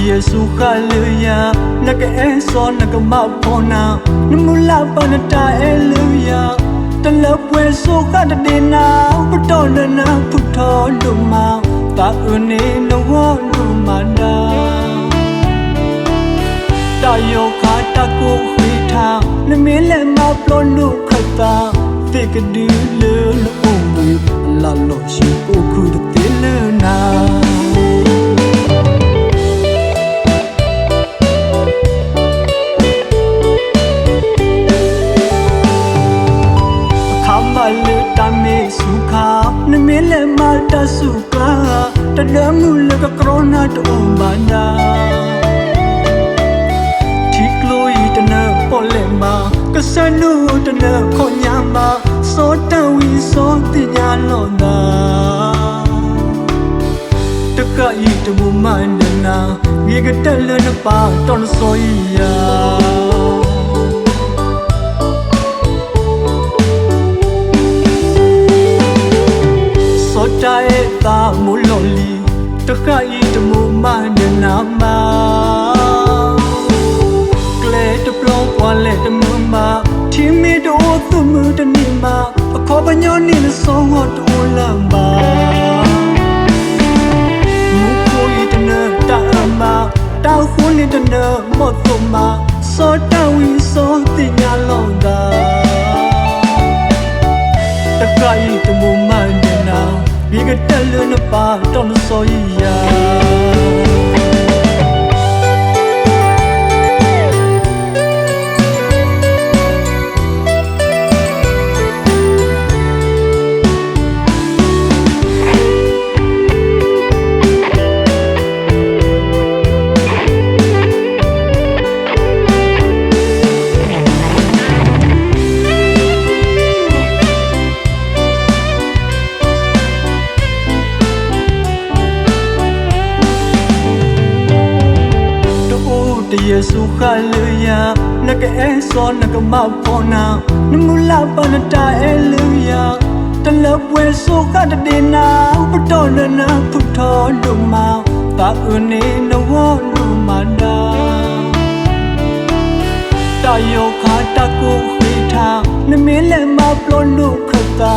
တယေစုခလူယာနကအဲစောနကမဖောနာနမူလာပနတာအဲလူယာတလပွဲဆိုကတတေနာပတော်နနာဖုထောလူမောတာဥနေနဝလူမန္တာတယောခာတကုခွေထာနမင်းလက်မပလောနုခတာတေကဒီလေလုံးဝလာလို့ရှိကိုခု လမတစုကာတဒမှုလကကရောနာတုံမန္တာတီကလိုဤတနပေါ်လေမကဆနုတနခေါညာမစောတဝီစောတင်ညာလောနာတကဤတမမန္ဒနာမြေကတလနပါတွန်ဆိုယာ တနေမအခေါ်ပညောနေဆောင်းဟောတိုလမ်းပါမူကိုဤတနတာမတောက်ခုန်နေတနမော့သူမစောတဝီစောတင်ညာလောင်းတာတကဤတမမန္တနာဒီကတလနပါတော်မစောရယာ တူတယေစုခလူယာနကအဲစောနကမဖောနာနမူလာပနတာအဲလူယာတလပွဲဆိုကတတေနာပတော်နနာဖုထောလူမောတာဥနေနဝလူမန္တာတယောခာတကုခွေထာနမင်းလက်မပလောနုခတာ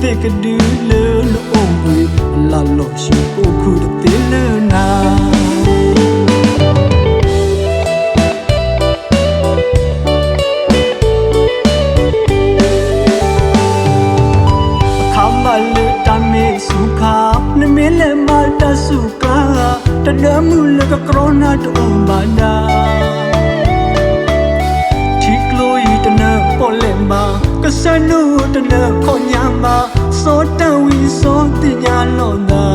တေကဒူလေလုံးဝလာလို့ရှိကိုခုတတေလ တဒမှုလကကရောနာတုံမန္တာတီကလိုဤတနပေါ်လေမကဆနုတနခေါညာမစောတဝီစောတင်ညာလောနာ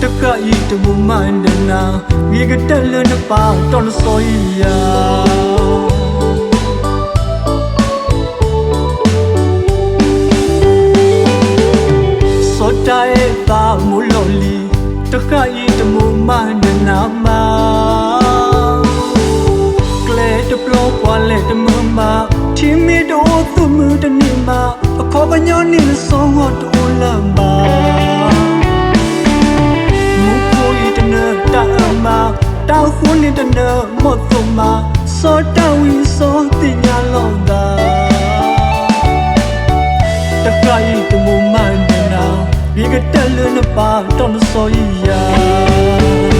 တကဤတမမန္ဒနာမြေကတလနပါတော်စောယာ လောပွားလေတမမတီမီတို့သူမှုတနေမအခေါ်ပညောနေဆောင်းဟောတိုလမ်းပါမူကိုဤတနတာမတောက်ခုန်နေတနမော့သူမစောတဝီစောတင်ညာလောင်းတာတကဤတမမန္တနာဒီကတလနပါတော်မစောရယာ